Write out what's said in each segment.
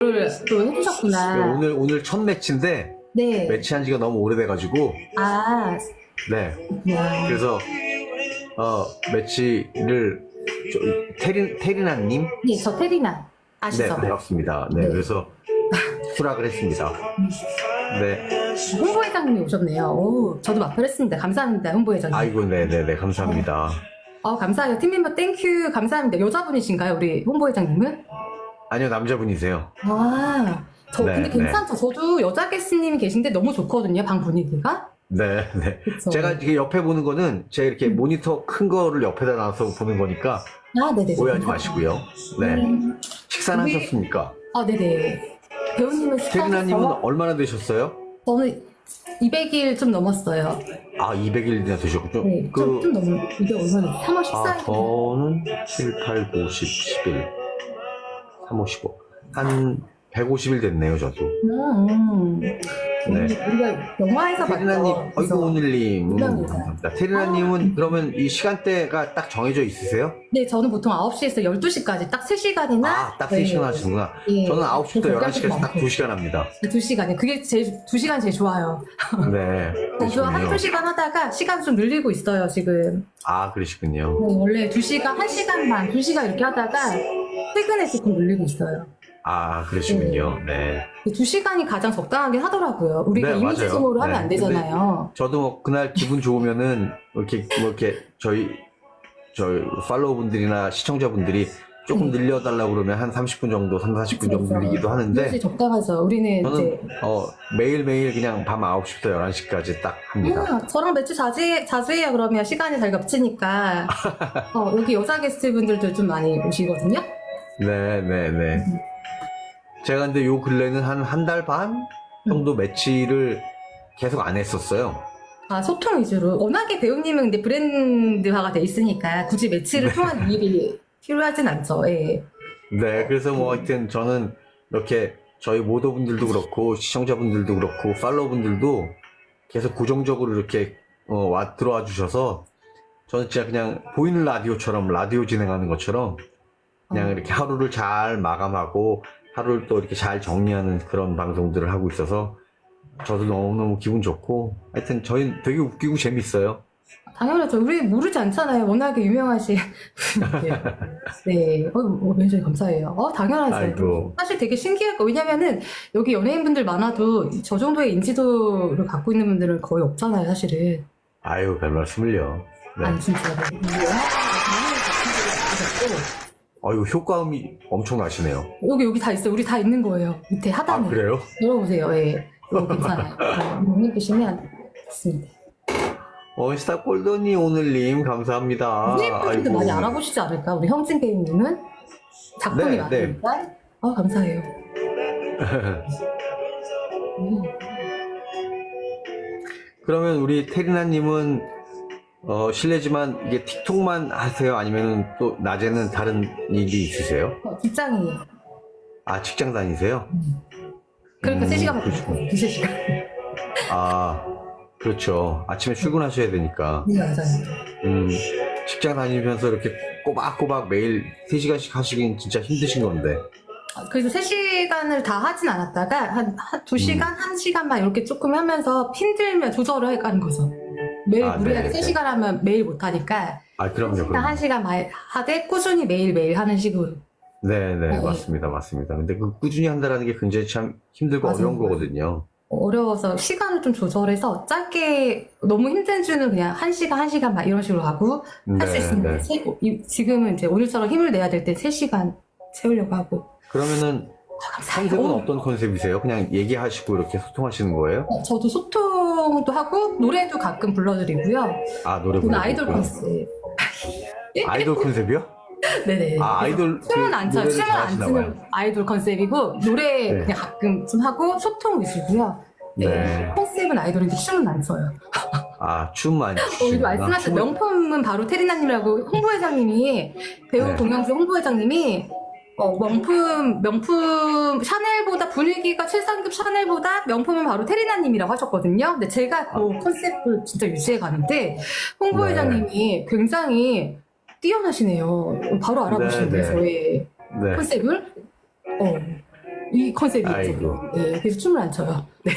를 또 해주셨구나. 오늘 오늘 첫 매치인데 네. 매치한 지가 너무 오래돼가지고 아, 네 네. 그래서 어 매치를 저, 테리 테리나님 네, 저 테리나 네 아시죠? 반갑습니다. 네, 네. 그래서 수락을 했습니다. 네 홍보회장님이 오셨네요. 오, 저도 마필했습니다. 감사합니다, 홍보회장님. 아이고 네네네 감사합니다. 어, 감사해요. 팀멤버 땡큐 감사합니다. 여자분이신가요, 우리 홍보회장님은? 아니요 남자분이세요. 아, 저 네, 근데 네. 괜찮죠. 저도 여자 게스님이 계신데 너무 좋거든요, 방 분위기가. 네 네. 그쵸? 제가 이게 옆에 보는 거는 제가 이렇게 음. 모니터 큰 거를 옆에다 놔서 보는 거니까 아, 네네. 오해하지 마시고요. 네 음, 식사는 우리- 하셨습니까? 아, 네네. 배우님은 식사하셨어요? 얼마나 되셨어요? 저는 200일 좀 넘었어요. 아 200일이나 되셨군요. 네, 그 좀, 좀 넘은, 이게 얼마나, 3월 아, 14일. 저는 7, 8, 9, 10, 11, 3, 5, 15. 한 150일 됐네요, 저도. 음, 음. 네. 우리가 영화에서 테리나님, 봤던. 어이구, 오늘님. 음, 감사합니다. 감사합니다. 테리나님은 그러면 이 시간대가 딱 정해져 있으세요? 네, 저는 보통 9시에서 12시까지 딱 3시간이나. 아, 딱 3시간 하시는구나. 예. 저는 9시부터 11시까지 딱 많고. 2시간 합니다. 2시간이요. 그게 제일, 2시간 제일 좋아요. 네. 저도 한 그러시군요. 2시간 하다가 시간 좀 늘리고 있어요, 지금. 아, 그러시군요. 네, 원래 2시간, 1시간 반, 2시간 이렇게 하다가 퇴근에 조금 늘리고 있어요. 아, 그러시군요. 네. 2시간이 가장 적당하게 하더라고요. 우리가 네, 이미지 맞아요. 소모를 하면 네. 안 되잖아요. 저도 뭐 그날 기분 좋으면은 이렇게 뭐 이렇게 저희 저희 팔로워분들이나 시청자분들이 조금 네. 늘려달라고 그러면 한 30분 정도, 3, 40분 정도 그렇죠. 늘리기도 하는데 이미지 적당하죠. 우리는 저는 이제. 어, 매일매일 그냥 밤 9시부터 11시까지 딱 합니다. 아, 저랑 매주 자주, 해- 자주 해요, 그러면. 시간이 잘 겹치니까. 어, 여기 여자 게스트분들도 좀 많이 오시거든요. 네, 네, 네. 음. 제가 근데 요 근래는 한 한 달 반 정도 매치를 계속 안 했었어요. 아, 소통 위주로. 워낙에 배우님은 근데 브랜드화가 돼 있으니까 굳이 매치를 통한 일이 필요하진 않죠. 예. 네, 그래서 뭐 하여튼 저는 이렇게 저희 모더분들도 그렇고 시청자분들도 그렇고 팔로워분들도 계속 고정적으로 이렇게 어, 와 들어와 주셔서 저는 진짜 그냥 보이는 라디오처럼 라디오 진행하는 것처럼 그냥 어. 이렇게 하루를 잘 마감하고 하루를 또 이렇게 잘 정리하는 그런 방송들을 하고 있어서 저도 너무너무 기분 좋고 하여튼 저희 되게 웃기고 재밌어요. 당연하죠. 우리 모르지 않잖아요. 워낙에 유명하신 분인데. 네. 어, 어, 굉장히 감사해요. 어, 당연하죠. 아이고. 사실 되게 신기할 거. 왜냐면은 여기 연예인분들 많아도 저 정도의 인지도를 갖고 있는 분들은 거의 없잖아요, 사실은. 아유 별 말씀을요. 네. 아니, 진짜로. 아유 효과음이 엄청 나시네요. 여기, 여기 다 있어요. 우리 다 있는 거예요. 밑에 아 하단에. 그래요? 열어보세요. 예. 이거 괜찮아요. 어, 여기 보시면 좋습니다. 어, 스타 꼴더니 오늘님 감사합니다. 선생님들도 아이고. 많이 알아보시지 않을까? 우리 형진 게임님은 작품이 네, 많으니까. 아 감사해요. 음. 그러면 우리 테리나님은 어, 실례지만 이게 틱톡만 하세요? 아니면 또 낮에는 다른 일이 있으세요? 어, 직장이에요. 아 직장 다니세요? 그러니까 음, 3시간 그러시구나. 먹고 2시간. 아 그렇죠. 아침에 출근하셔야 되니까. 네, 맞아요. 음, 직장 다니면서 이렇게 꼬박꼬박 매일 3시간씩 하시긴 진짜 힘드신 건데. 아, 그래서 3시간을 다 하진 않았다가 한, 한 2시간, 음. 1시간만 이렇게 조금 하면서 힘들면 조절을 해가는 거죠. 매일 아, 무리하게 네, 3시간 하면 매일 못하니까 아 그럼요. 1시간, 그럼요. 1시간 말 하되 꾸준히 매일 매일 하는 식으로. 네, 네, 네. 맞습니다, 맞습니다. 근데 그 꾸준히 한다는 게 굉장히 참 힘들고 맞아요. 어려운 거거든요. 어려워서 시간을 좀 조절해서 짧게 너무 힘든 주는 그냥 1시간, 1시간 막 이런 식으로 하고 할 수 네, 있으면 네. 세- 이- 지금은 이제 오늘처럼 힘을 내야 될 때 3시간 채우려고 하고 그러면은 아, 감사해요. 컨셉은 오. 어떤 컨셉이세요? 그냥 얘기하시고 이렇게 소통하시는 거예요? 어, 저도 소통 도 하고 노래도 가끔 불러드리고요. 아 노래 부르고 아이돌 컨셉. 아이돌 컨셉이요? 네네. 아 아이돌 춤은 그안 춰요. 노래를 춤은 안 잘하시나 추는 봐요. 아이돌 컨셉이고 노래 네. 그냥 가끔 좀 하고 소통 위주고요. 네. 네. 컨셉은 아이돌인데 춤은 안 춰요. 아춤 많이 어, 이거 추시구나. 말씀하신 명품은 바로 테리나님이라고 홍보회장님이 배우 네. 동영수 홍보회장님이 어, 명품 명품 샤넬보다 분위기가 최상급 샤넬보다 명품은 바로 테리나님이라고 하셨거든요. 근데 제가 그 아. 컨셉을 진짜 유지해 가는데 네. 홍보회장님이 굉장히 뛰어나시네요. 바로 알아보시는데 네, 네. 저의 네. 컨셉을 어 이 컨셉이죠. 아이고. 네, 그래서 춤을 안 춰요. 네.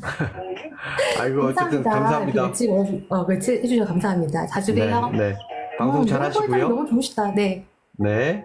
아이고 어쨌든 감사합니다. 같이 어, 같이 해주셔서 감사합니다. 자주 네, 봬요. 네. 방송 어, 잘 너무 하시고요. 너무 좋으시다. 네. 네.